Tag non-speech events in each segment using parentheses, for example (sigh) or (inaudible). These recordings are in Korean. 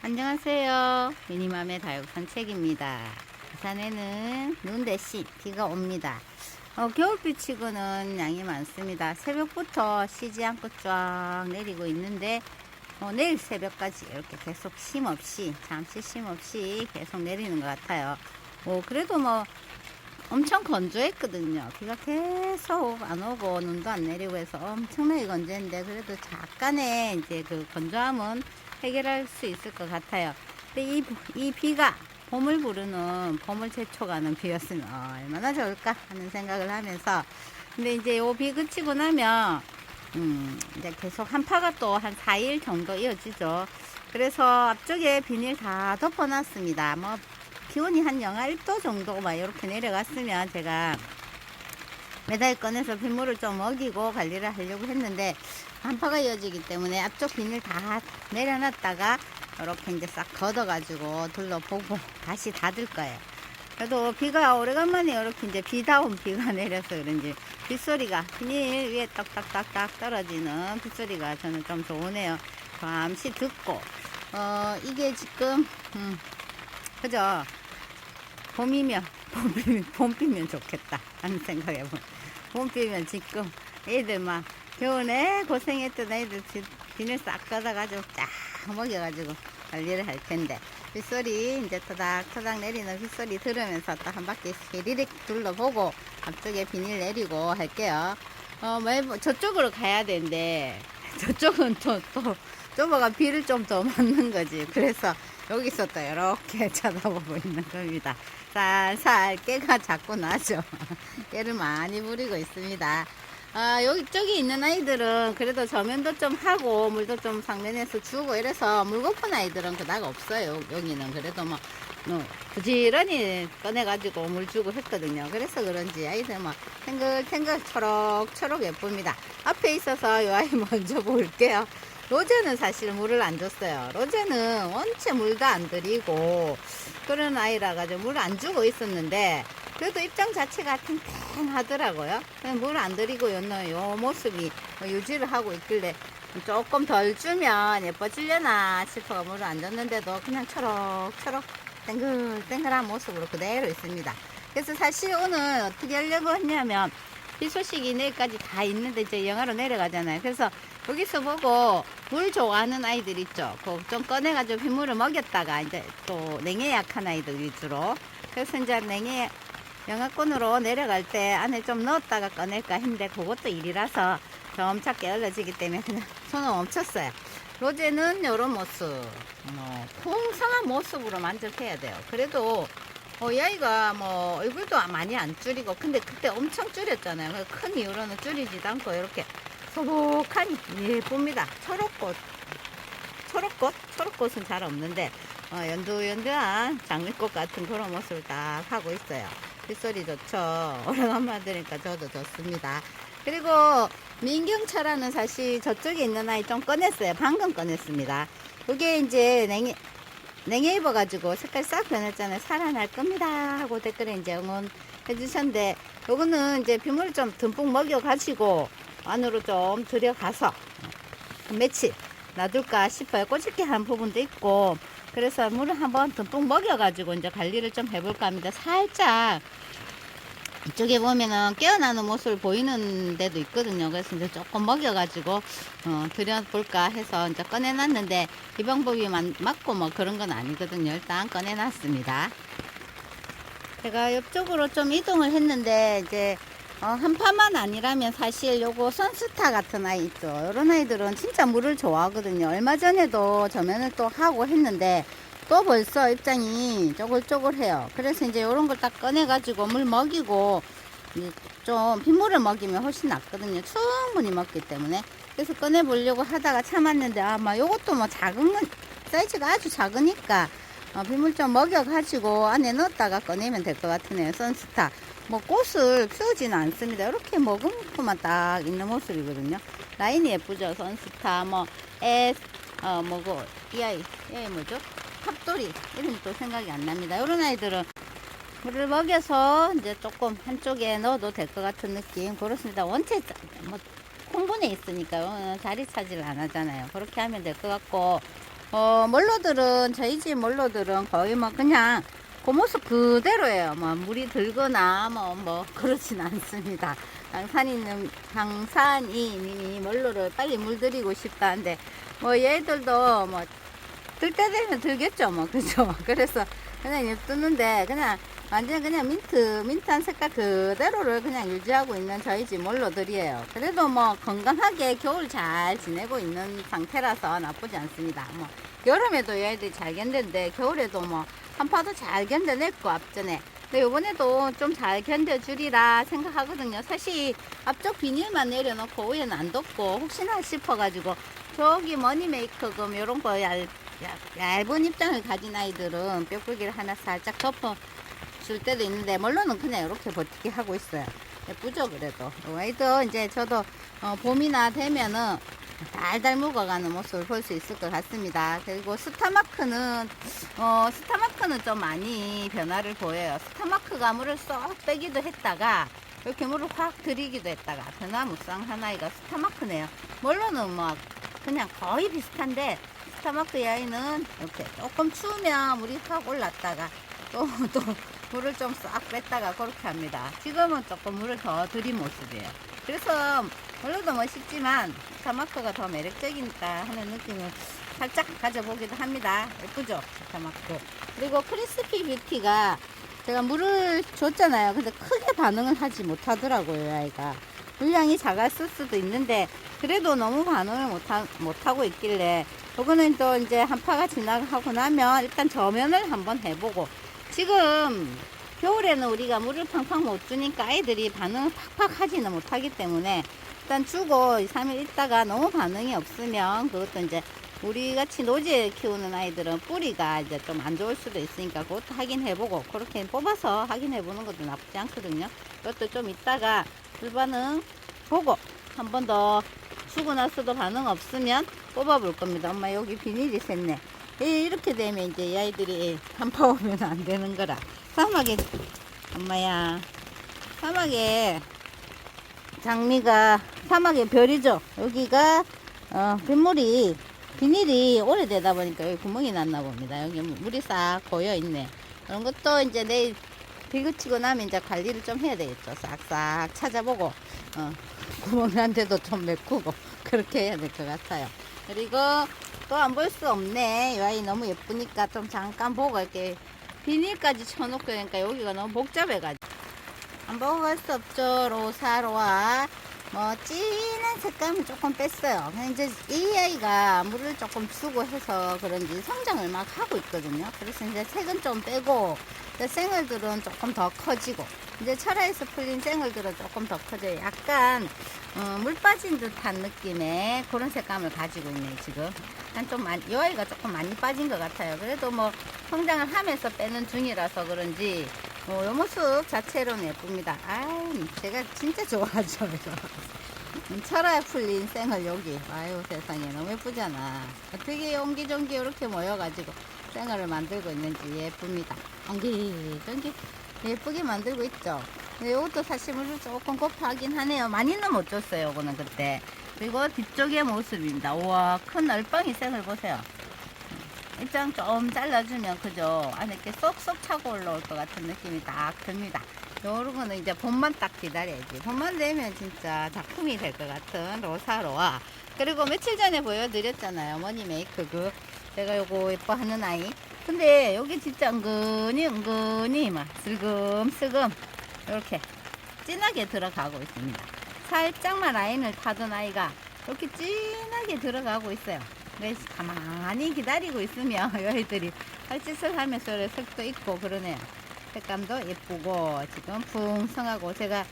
안녕하세요. 미니맘의 다육 산책입니다. 부산에는 눈 대신 비가 옵니다. 어, 겨울비 치고는 양이 많습니다. 새벽부터 쉬지 않고 쫙 내리고 있는데 어, 내일 새벽까지 이렇게 계속 쉼 없이 잠시 쉼 없이 계속 내리는 것 같아요. 어, 그래도 뭐 엄청 건조했거든요. 비가 계속 안 오고 눈도 안 내리고 해서 엄청나게 건조했는데 그래도 약간의 이제 그 건조함은 해결할 수 있을 것 같아요. 근데 이, 이 비가 봄을 부르는 봄을 재촉하는 비였으면 얼마나 좋을까 하는 생각을 하면서 근데 이제 요 비 그치고 나면 음 이제 계속 한파가 또 한 4일 정도 이어지죠. 그래서 앞쪽에 비닐 다 덮어놨습니다. 뭐 기온이 한 영하 1도 정도 막 이렇게 내려갔으면 제가 매달 꺼내서 빗물을 좀 먹이고 관리를 하려고 했는데 한파가 이어지기 때문에 앞쪽 비닐 다 내려놨다가 이렇게 이제 싹 걷어가지고 둘러보고 (laughs) 다시 닫을 거예요. 그래도 비가 오래간만에 이렇게 이제 비다운 비가 (laughs) 내려서 그런지 빗소리가 비닐 위에 딱딱딱딱 떨어지는 빗소리가 저는 좀 좋으네요. 잠시 듣고 어 이게 지금 음 그죠 봄이면 봄비면, 봄비면 좋겠다 하는 생각해 보 봄비면 지금 애들 막 겨울에 고생했던 애들 비- 비닐 싹 걷어가지고 쫙 먹여가지고 관리를 할 텐데 빗소리 이제 토닥토닥 내리는 빗소리 들으면서 또 한 바퀴 스리릭 둘러보고 앞쪽에 비닐 내리고 할게요. 어, 뭐, 저쪽으로 가야 되는데 (laughs) 저쪽은 또, 또 좁아가 비를 좀 더 맞는 거지. 그래서 여기서 또 이렇게 (laughs) 쳐다보고 있는 겁니다. 살살 깨가 자꾸 나죠. (laughs) 깨를 많이 부리고 있습니다. 아, 여기, 저기 있는 아이들은 그래도 저면도 좀 하고, 물도 좀 상면에서 주고 이래서 물 고픈 아이들은 그닥 없어요. 여기는. 그래도 뭐, 뭐 부지런히 꺼내가지고 물 주고 했거든요. 그래서 그런지 아이들 막 탱글탱글 초록초록 예쁩니다. 앞에 있어서 이 아이 (laughs) 먼저 볼게요. 로제는 사실 물을 안 줬어요. 로제는 원체 물도 안 들이고 그런 아이라 가지고 물 안 주고 있었는데 그래도 입장 자체가 탱탱하더라고요. 물안 들이고 있는 요 모습이 뭐 유지를 하고 있길래 조금 덜 주면 예뻐지려나 싶어 물을 안 줬는데도 그냥 초록초록 땡글땡글한 모습으로 그대로 있습니다. 그래서 사실 오늘 어떻게 하려고 했냐면 이 소식이 내일까지 다 있는데 이제 영하로 내려가잖아요. 그래서 여기서 보고 물 좋아하는 아이들 있죠. 그거 좀 꺼내가지고 빗물을 먹였다가 이제 또 냉해 약한 아이들 위주로. 그래서 이제 냉해 영하권으로 내려갈 때 안에 좀 넣었다가 꺼낼까 했는데 그것도 일이라서 좀 작게 얼려지기 때문에 그냥 손을 멈췄어요. 로제는 이런 모습, 뭐, 풍성한 모습으로 만족해야 돼요. 그래도 어, 이 아이가 뭐 얼굴도 많이 안 줄이고 근데 그때 엄청 줄였잖아요. 그큰 이유로는 줄이지도 않고 이렇게 소복하니 예쁩니다. 초록꽃, 초록꽃, 초록꽃은 잘 없는데 어, 연두연두한 장미꽃 같은 그런 모습을 딱 하고 있어요. 빗소리 좋죠. (laughs) 오래간만에 들으니까 저도 좋습니다. 그리고 민경차라는 사실 저쪽에 있는 아이 좀 꺼냈어요. 방금 꺼냈습니다. 이게 이제 냉이 냉해 입어가지고 색깔 싹 변했잖아요. 살아날 겁니다. 하고 댓글에 이제 응원해 주셨는데, 요거는 이제 빗물을 좀 듬뿍 먹여가지고 안으로 좀 들여가서 한 며칠 놔둘까 싶어요. 꼬집게 한 부분도 있고, 그래서 물을 한번 듬뿍 먹여가지고 이제 관리를 좀 해볼까 합니다. 살짝 이쪽에 보면은 깨어나는 모습을 보이는 데도 있거든요. 그래서 이제 조금 먹여가지고, 어, 들여볼까 해서 이제 꺼내놨는데, 이 방법이 맞, 맞고 뭐 그런 건 아니거든요. 일단 꺼내놨습니다. 제가 옆쪽으로 좀 이동을 했는데, 이제, 어, 한 파만 아니라면 사실 요거 선스타 같은 아이 있죠. 이런 아이들은 진짜 물을 좋아하거든요. 얼마 전에도 저면을 또 하고 했는데, 또 벌써 입장이 쪼글쪼글해요. 그래서 이제 이런 걸 딱 꺼내가지고 물 먹이고 좀 빗물을 먹이면 훨씬 낫거든요. 충분히 먹기 때문에. 그래서 꺼내 보려고 하다가 참았는데 아마 요것도 뭐 작은 건 사이즈가 아주 작으니까 어, 빗물 좀 먹여가지고 안에 넣었다가 꺼내면 될 것 같으네요. 선스타. 뭐 꽃을 피우지는 않습니다. 이렇게 머금고만 딱 있는 모습이거든요. 라인이 예쁘죠. 선스타, 뭐, 에, 어, 뭐고, 이 아이, 얘 뭐죠? 탑돌이 이름이 또 생각이 안 납니다. 이런 아이들은 물을 먹여서 이제 조금 한쪽에 넣어도 될 것 같은 느낌 그렇습니다. 원체 뭐 콩분에 있으니까 어, 자리 차지를 안 하잖아요. 그렇게 하면 될 것 같고 어, 몰로들은 저희 집 몰로들은 거의 뭐 그냥 그 모습 그대로예요. 뭐 물이 들거나 뭐뭐 그러진 않습니다. 강산이님 강산이 님이 몰로를 빨리 물들이고 싶다는데 뭐 얘들도 뭐 들때 되면 들겠죠 뭐 (laughs) 그죠. 그래서 그냥 냅두는데 그냥 완전 그냥 민트 민트한 색깔 그대로를 그냥 유지하고 있는 저희 집 몰로들이에요. 그래도 뭐 건강하게 겨울 잘 지내고 있는 상태라서 나쁘지 않습니다. 뭐 여름에도 얘들이 잘 견뎠는데 겨울에도 뭐 한파도 잘 견뎌냈고 앞전에 근데 요번에도 좀 잘 견뎌주리라 생각하거든요. 사실 앞쪽 비닐만 내려놓고 위에는 안 덮고 혹시나 싶어가지고 저기 머니메이커금 요런 거 얇, 얇, 얇은 입장을 가진 아이들은 뼈풀기를 하나 살짝 덮어 줄 때도 있는데 물론은 그냥 이렇게 버티게 하고 있어요. 예쁘죠 그래도 아이도 이제 저도 어, 봄이나 되면은 달달 묵어가는 모습을 볼 수 있을 것 같습니다. 그리고 스타마크는 어, 스타마크는 좀 많이 변화를 보여요. 스타마크가 물을 쏙 빼기도 했다가 이렇게 물을 확 들이기도 했다가 변화무쌍 하나이가 스타마크네요. 물론은 뭐 그냥 거의 비슷한데 스타마크 야이는 이렇게 조금 추우면 물이 확 올랐다가 또 (laughs) 또 물을 좀 싹 뺐다가 그렇게 합니다. 지금은 조금 물을 더 들인 모습이에요. 그래서 물론도 멋있지만 스타마크가 더 매력적이니까 하는 느낌을 살짝 가져보기도 합니다. 예쁘죠? 스타마크. 그리고 크리스피 뷰티가 제가 물을 줬잖아요. 근데 크게 반응을 하지 못하더라고요, 이 아이가. 물량이 작았을 수도 있는데 그래도 너무 반응을 못하, 못하고 있길래 요거는 또 이제 한파가 지나가고 나면 일단 저면을 한번 해보고 지금 겨울에는 우리가 물을 팡팡 못 주니까 아이들이 반응을 팍팍 하지는 못하기 때문에 일단 주고 2, 3일 있다가 너무 반응이 없으면 그것도 이제 우리 같이 노지에 키우는 아이들은 뿌리가 이제 좀 안 좋을 수도 있으니까 그것도 확인해보고 그렇게 뽑아서 확인해보는 것도 나쁘지 않거든요. 그것도 좀 있다가 불반응 보고 한 번더 주고 나서도 반응 없으면 뽑아볼 겁니다. 엄마 여기 비닐이 샜네. 예, 이렇게 되면 이제 이 아이들이 한파 오면 안 되는 거라. 사막에 엄마야 사막에 장미가 사막의 별이죠. 여기가 어, 빗물이 비닐이 오래되다 보니까 여기 구멍이 났나 봅니다. 여기 물이 싹 고여 있네. 그런 것도 이제 내일 비그치고 나면 이제 관리를 좀 해야 되겠죠. 싹싹 찾아보고 어, 구멍 난 데도 좀 메꾸고 (laughs) 그렇게 해야 될 것 같아요. 그리고 또 안 볼 수 없네. 이 아이 너무 예쁘니까 좀 잠깐 보고 이렇게 비닐까지 쳐놓고 그러니까 여기가 너무 복잡해가지고 안 보고 갈 수 없죠. 로사로와 뭐 진한 색감을 조금 뺐어요. 이제 이 아이가 물을 조금 주고 해서 그런지 성장을 막 하고 있거든요. 그래서 이제 색은 좀 빼고 이제 생얼들은 조금 더 커지고 이제 철화에서 풀린 생얼들은 조금 더 커져요. 약간 어, 물 빠진 듯한 느낌의 그런 색감을 가지고 있네요. 지금 한 좀 많이 이 아이가 조금 많이 빠진 것 같아요. 그래도 뭐 성장을 하면서 빼는 중이라서 그런지 어, 요 모습 자체로는 예쁩니다. 아, 제가 진짜 좋아하죠. 음, 철화에 풀린 생을 여기. 아유, 세상에 너무 예쁘잖아. 어떻게 옹기종기 이렇게 모여가지고 생을 만들고 있는지 예쁩니다. 옹기종기 예쁘게 만들고 있죠. 이것도 사실 물을 조금 곱하긴 하네요. 많이는 못 줬어요, 이거는 그때. 그리고 뒤쪽의 모습입니다. 우와, 큰 얼빵이 생을 보세요. 입장 좀 잘라주면 그죠 안에 이렇게 쏙쏙 차고 올라올 것 같은 느낌이 딱 듭니다 요런 거는 이제 봄만 딱 기다려야지 봄만 되면 진짜 작품이 될 것 같은 로사로와 그리고 며칠 전에 보여드렸잖아요 어머니 메이크 그 제가 요거 예뻐하는 아이. 근데 여기 진짜 은근히 은근히 막 슬금슬금 이렇게 진하게 들어가고 있습니다. 살짝만 라인을 타던 아이가 이렇게 진하게 들어가고 있어요. 그래서 가만히 기다리고 있으면 여희들이 헐짓을 하면서 색도 있고 그러네요. 색감도 예쁘고 지금 풍성하고 제가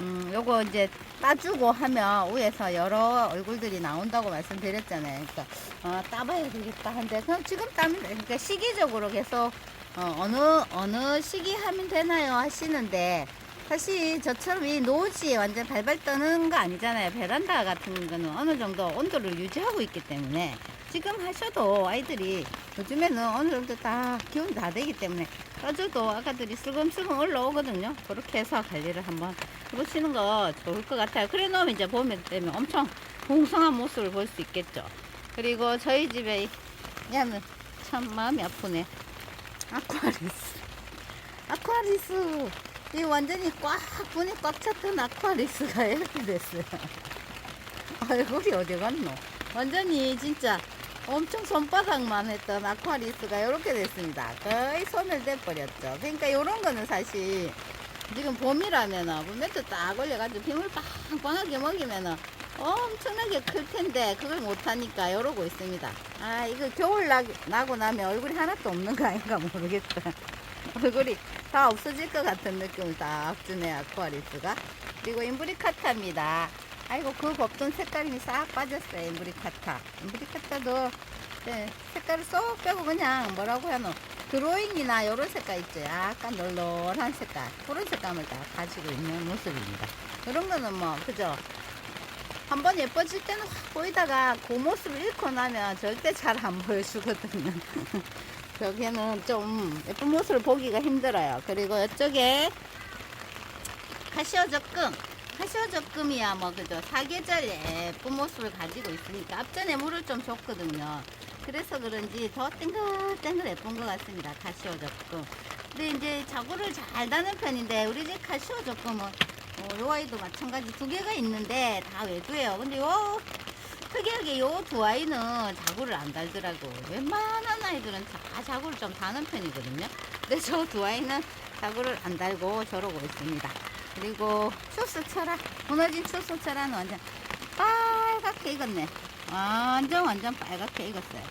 음 요거 이제 따주고 하면 위에서 여러 얼굴들이 나온다고 말씀드렸잖아요. 그러니까 어, 따봐야 되겠다 한데 그럼 지금 따면 돼. 그러니까 시기적으로 계속 어, 어느 어느 시기 하면 되나요 하시는데 사실 저처럼 이 노지에 완전 발발 떠는 거 아니잖아요. 베란다 같은 거는 어느 정도 온도를 유지하고 있기 때문에 지금 하셔도 아이들이 요즘에는 정도 다 기운이 다 되기 때문에 떠줘도 아가들이 슬금슬금 올라오거든요. 그렇게 해서 관리를 한번 해보시는 거 좋을 것 같아요. 그래 놓으면 이제 봄에 되면 엄청 풍성한 모습을 볼 수 있겠죠. 그리고 저희 집에 얘는 참 마음이 아프네. 아쿠아리스. 아쿠아리스. 이 완전히 꽉 분이 꽉 찼던 아쿠아리스가 이렇게 됐어요. (laughs) 얼굴이 어디 갔노? 완전히 진짜 엄청 손바닥만 했던 아쿠아리스가 이렇게 됐습니다. 거의 소멸돼 버렸죠. 그러니까 이런 거는 사실 지금 봄이라면은 봄에도 딱 올려가지고 빗물 빵빵하게 먹이면은 엄청나게 클 텐데 그걸 못하니까 이러고 있습니다. 아 이거 겨울 나, 나고 나면 얼굴이 하나도 없는 거 아닌가 모르겠다. (laughs) 얼굴이 다 없어질 것 같은 느낌을 딱 주네 아쿠아리스가. 그리고 인브리카타입니다. 아이고 그 곱던 색깔이 싹 빠졌어요 인브리카타. 인브리카타도 네, 색깔을 쏙 빼고 그냥 뭐라고 하노? 드로잉이나 이런 색깔 있죠. 약간 널널한 색깔. 그런 색감을 다 가지고 있는 모습입니다. 이런 거는 뭐 그죠? 한번 예뻐질 때는 확 보이다가 그 모습을 잃고 나면 절대 잘 안 보여주거든요. (laughs) 저기는 좀 예쁜 모습을 보기가 힘들어요. 그리고 이쪽에 카시오 적금 카시오 적금이야 뭐 그죠 사계절 예쁜 모습을 가지고 있으니까 앞전에 물을 좀 줬거든요. 그래서 그런지 더 땡글땡글 예쁜 것 같습니다 카시오 적금. 근데 이제 자구를 잘 다는 편인데 우리 집 카시오 적금은 어, 요 아이도 마찬가지 두 개가 있는데 다 외두예요. 근데 요 특이하게 요 두 아이는 자구를 안 달더라고. 웬만한 아이들은 다 자구를 좀 다는 편이거든요. 근데 저 두 아이는 자구를 안 달고 저러고 있습니다 그리고 추수철화 무너진 추수철화는 완전 빨갛게 익었네. 완전 완전 빨갛게 익었어요.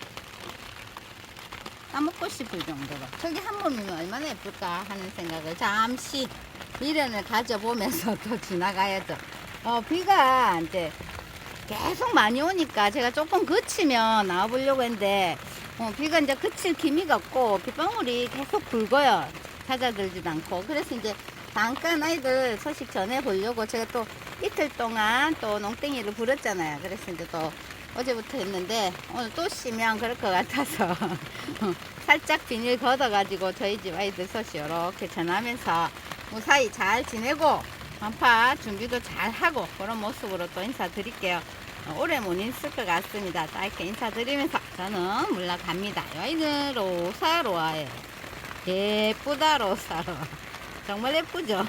따먹고 싶을 정도로. 저기 한 몸이면 얼마나 예쁠까 하는 생각을 잠시 미련을 가져보면서 (laughs) 또 지나가야죠. 어 비가 이제 계속 많이 오니까 제가 조금 그치면 나와보려고 했는데 어, 비가 이제 그칠 기미가 없고 빗방울이 계속 굵어요. 찾아들지도 않고. 그래서 이제 잠깐 아이들 소식 전해보려고 제가 또 이틀 동안 또 농땡이를 부렸잖아요 그래서 이제 또 어제부터 했는데 오늘 또 쉬면 그럴 것 같아서 (laughs) 살짝 비닐 걷어가지고 저희 집 아이들 소식 이렇게 전하면서 무사히 잘 지내고 반파 준비도 잘 하고 그런 모습으로 또 인사드릴게요. 어, 오래 못 있을 것 같습니다. 짧게 인사드리면서 저는 물러갑니다. 아이들 로사로와요. 예쁘다 로사로. 정말 예쁘죠?